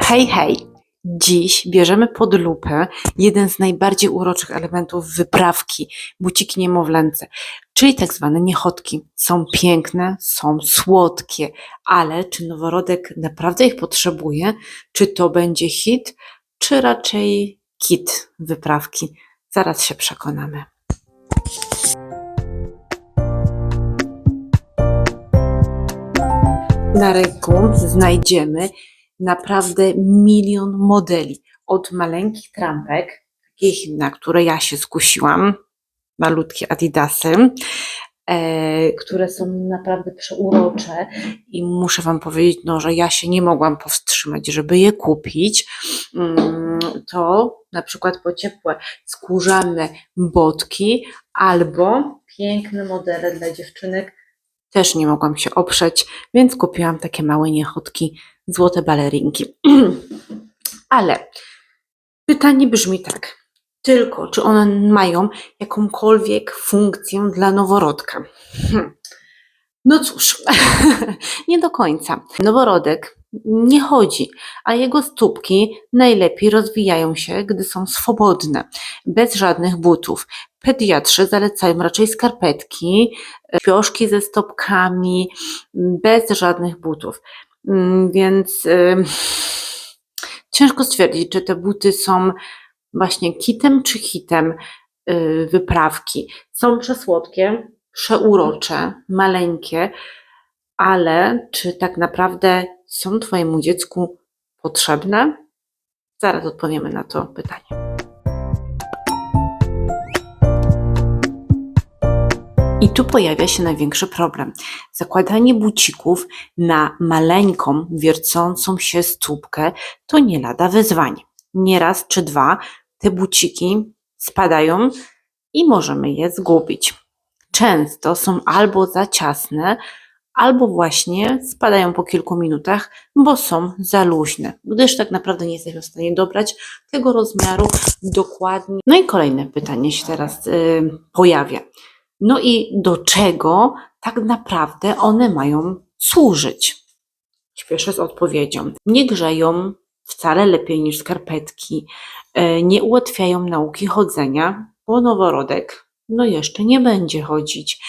Hej, hej! Dziś bierzemy pod lupę jeden z najbardziej uroczych elementów wyprawki buciki niemowlęce, czyli tak zwane niechotki. Są piękne, są słodkie, ale czy noworodek naprawdę ich potrzebuje? Czy to będzie hit, czy raczej kit wyprawki? Zaraz się przekonamy. Na rynku znajdziemy naprawdę milion modeli. Od maleńkich trampek, takich, na które ja się skusiłam, malutkie adidasy, e, które są naprawdę przeurocze i muszę Wam powiedzieć, no, że ja się nie mogłam powstrzymać, żeby je kupić. Mm, To na przykład po ciepłe skórzane botki albo piękne modele dla dziewczynek. Też nie mogłam się oprzeć, więc kupiłam takie małe niechotki złote balerinki. Ale pytanie brzmi tak. Tylko, czy one mają jakąkolwiek funkcję dla noworodka? Hm. No cóż, nie do końca. Noworodek nie chodzi, a jego stópki najlepiej rozwijają się, gdy są swobodne, bez żadnych butów. Pediatrzy zalecają raczej skarpetki, pioszki ze stopkami, bez żadnych butów. Mm, Więc ciężko stwierdzić, czy te buty są właśnie kitem czy hitem y, wyprawki. Są przesłodkie, przeurocze, maleńkie, ale czy tak naprawdę są Twojemu dziecku potrzebne? Zaraz odpowiemy na to pytanie. I tu pojawia się największy problem. Zakładanie bucików na maleńką, wiercącą się stópkę to nie lada wyzwanie. Nieraz czy dwa te buciki spadają i możemy je zgubić. Często są albo za ciasne, albo właśnie spadają po kilku minutach, bo są za luźne, gdyż tak naprawdę nie jesteśmy w stanie dobrać tego rozmiaru dokładnie. No i kolejne pytanie się teraz y, pojawia. No i do czego tak naprawdę one mają służyć? Śpieszę z odpowiedzią. Nie grzeją wcale lepiej niż skarpetki, e, nie ułatwiają nauki chodzenia, bo noworodek no jeszcze nie będzie chodzić,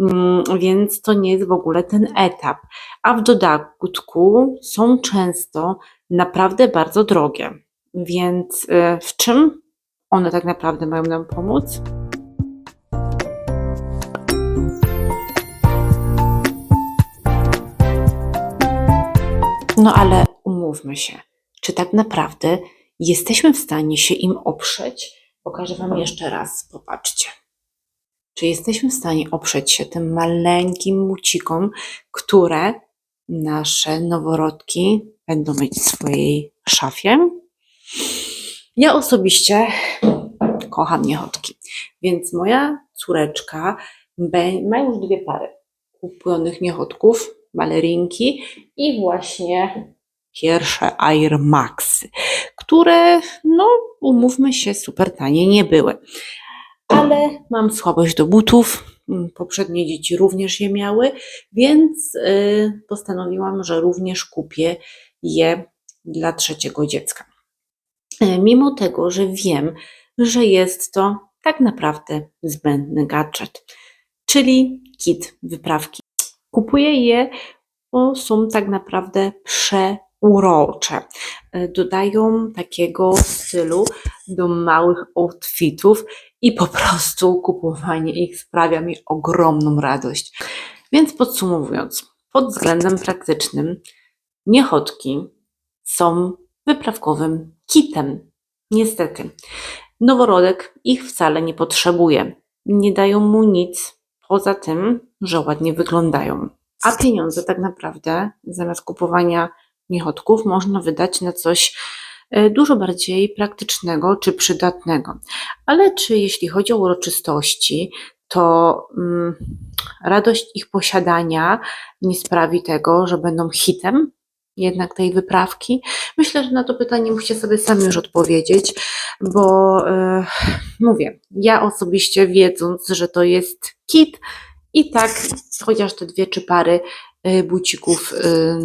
Mm, więc to nie jest w ogóle ten etap. A w dodatku są często naprawdę bardzo drogie. Więc e, w czym one tak naprawdę mają nam pomóc? No ale umówmy się, czy tak naprawdę jesteśmy w stanie się im oprzeć? Pokażę Wam jeszcze raz, popatrzcie. Czy jesteśmy w stanie oprzeć się tym maleńkim bucikom, które nasze noworodki będą mieć w swojej szafie? Ja osobiście kocham niechotki, więc moja córeczka ma już dwie pary kupionych niechotków, balerinki i właśnie pierwsze Air Maxy, które, no, umówmy się, super tanie nie były. Ale mam słabość do butów. mm, Poprzednie dzieci również je miały, więc y, postanowiłam, że również kupię je dla trzeciego dziecka. Y, Mimo tego, że wiem, że jest to tak naprawdę zbędny gadżet, czyli kit wyprawki. Kupuję je, bo są tak naprawdę przeurocze. E, Dodają takiego stylu do małych outfitów i po prostu kupowanie ich sprawia mi ogromną radość. Więc podsumowując, pod względem praktycznym, niechotki są wyprawkowym kitem. Niestety, noworodek ich wcale nie potrzebuje. Nie dają mu nic poza tym, że ładnie wyglądają. A pieniądze tak naprawdę zamiast kupowania niechotków można wydać na coś e, dużo bardziej praktycznego czy przydatnego. Ale czy jeśli chodzi o uroczystości, to mm, radość ich posiadania nie sprawi tego, że będą hitem jednak tej wyprawki? Myślę, że na to pytanie musicie sobie sami już odpowiedzieć, bo e, mówię, ja osobiście wiedząc, że to jest kit i tak chociaż te dwie czy pary y, bucików y,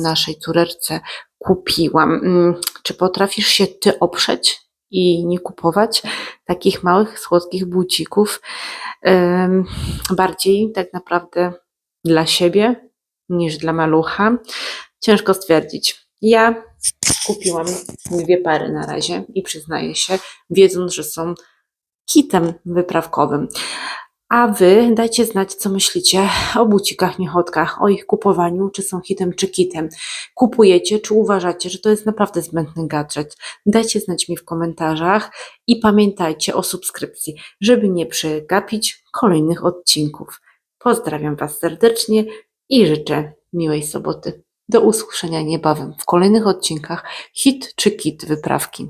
naszej córeczce kupiłam. Mm, czy potrafisz się ty oprzeć i nie kupować takich małych, słodkich bucików, bardziej tak naprawdę dla siebie niż dla malucha? Ciężko stwierdzić. Ja kupiłam dwie pary na razie i przyznaję się, wiedząc, że są kitem wyprawkowym. A wy dajcie znać, co myślicie o bucikach, niechotkach, o ich kupowaniu, czy są hitem, czy kitem. Kupujecie, czy uważacie, że to jest naprawdę zbędny gadżet? Dajcie znać mi w komentarzach i pamiętajcie o subskrypcji, żeby nie przegapić kolejnych odcinków. Pozdrawiam Was serdecznie i życzę miłej soboty. Do usłyszenia niebawem w kolejnych odcinkach Hit czy Kit wyprawki.